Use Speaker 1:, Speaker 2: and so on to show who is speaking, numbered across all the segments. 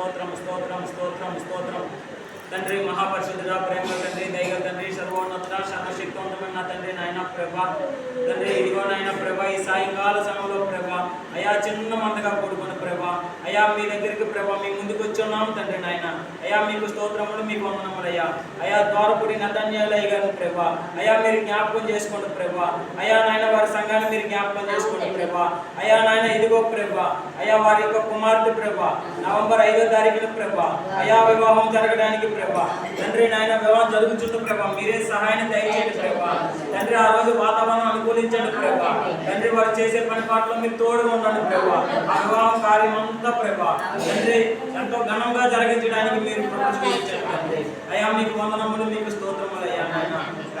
Speaker 1: స్తోత్రం స్తోత్రం స్తోత్రం స్తోత్రం తండ్రి మహాపరిశుద్ధుడ ప్రేమ తండ్రి దైవ తండ్రి సర్వోన్నత సర్వశక్తివంతమైన నా తండ్రి నాయన ప్రభ. తండ్రి ఇదిగో నాయన ప్రభ ఈ సాయంకాల సమయంలో ప్రభ అయా చిన్న మందగా కూడుకున్న ప్రభ అయా మీ దగ్గరికి ప్రభ మీ ముందుకు వచ్చి ఉన్నాం తండ్రి నాయన. అయా మీకు స్తోత్రములు మీకు వందనములయ్యా అయా ద్వారపుడి నతన్యాలయ్య గారిని ప్రభ. అయా మీరు జ్ఞాపకం చేసుకోండి ప్రభ. అయా నాయన వారి సంఘాన్ని మీరు జ్ఞాపకం చేసుకోండి ప్రభ. అయా నాయన ఇదిగో ప్రభ. అయా వారి యొక్క కుమార్తె ప్రభ. నవంబర్ ఐదో తారీఖున ప్రభ. అయా వివాహం జరగడానికి ప్రభ. తండ్రి నాయన వివాహం జరుగుతున్న ప్రభ మీరే సహాయాన్ని దయచేయండి ప్రభ. తండ్రి ఆ రోజు వాతావరణం చేసే మీరు తోడుగా ఉండండి ప్రభా. ఆ వివాహం కార్యం అంతా ప్రభా. తండ్రి ఎంతో ఘనంగా జరిగించడానికి మీరు ప్రవేశించండి తండ్రి మీకు వందనములు మీకు స్తోత్రములు అయ్యా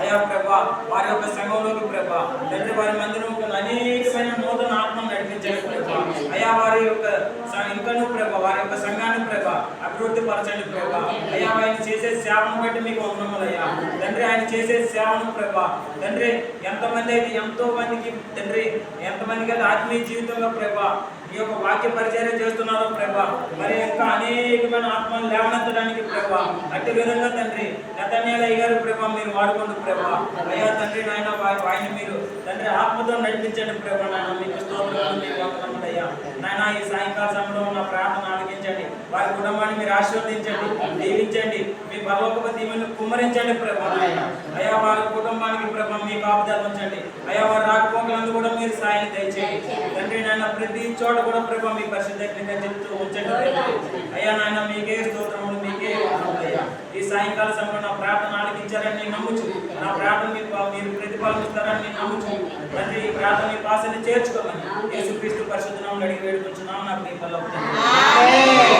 Speaker 1: అయ్యా ప్రభా వారి యొక్క సంఘంలోకి ప్రభా తండ్రి వారి మందిరం అనేకమైన నూతన ఆత్మ నడిపించారు ప్రభా. అయ్యా వారి యొక్క ఇంకనూ ప్రభా వారి యొక్క సంఘాన్ని అభివృద్ధి పరచండి ప్రభ. అయ్యా ఆయన చేసే సేవను బట్టి మీకు వందనములయ్యా తండ్రి ఆయన చేసే సేవను ప్రభా. తండ్రి ఎంతమంది అయితే ఎంతో మందికి తండ్రి ఎంతమందికి అయితే ఆత్మీయ జీవితంలో ప్రభా ఈ యొక్క వాక్య పరిచయం చేస్తున్నారో ప్రభా మరి ఇంకా అనేకమైన ఆత్మను లేవనెత్తడానికి ప్రభ అట్టి విధంగా తండ్రి నతన్యాలయ్య గారు ప్రభా మీరు వాడుకోండి ప్రభ. అయ్యా తండ్రి నాయన ఆయన మీరు తండ్రి ఆత్మతో నడిపించండి ప్రభా నాయన. మీకు స్తోత్రాలు మీకు అయ్యా. నాయన ఈ సాయంకాల సమయంలో ఉన్న వారి కుటుంబాన్ని మీరు ఆశీర్వదించండి దీవించండి మీ పరలోకపు దీవెనలు కుమ్మరించండి ప్రభా. అయా వారి కుటుంబానికి ప్రభ మీ కాపుదల ఉంచండి. అయా వారి రాకపోకలందు కూడా మీరు సాయం దయచేయండి. తండ్రి నాయన ప్రతి చోట కూడా ప్రభ మీ పరిశుద్ధంగా చెప్తూ ఉంచండి అయ్యా నాయన మీకే స్తోత్రములు మీకే అయ్యా. ఈ సాయంకాల సమయంలో నా ప్రార్థన ఆలకించారని నేను నమ్ముచు. నా ప్రార్థన మీకు మీరు ప్రతిపాదిస్తారని నేను నమ్ముచు. తండ్రి ఈ ప్రార్థన మీ పాసని చేర్చుకోమని యేసుక్రీస్తు పరిశుద్ధ నామములో అడిగి వేడుకుంటున్నాం నాకు మీ పల్లవుతుంది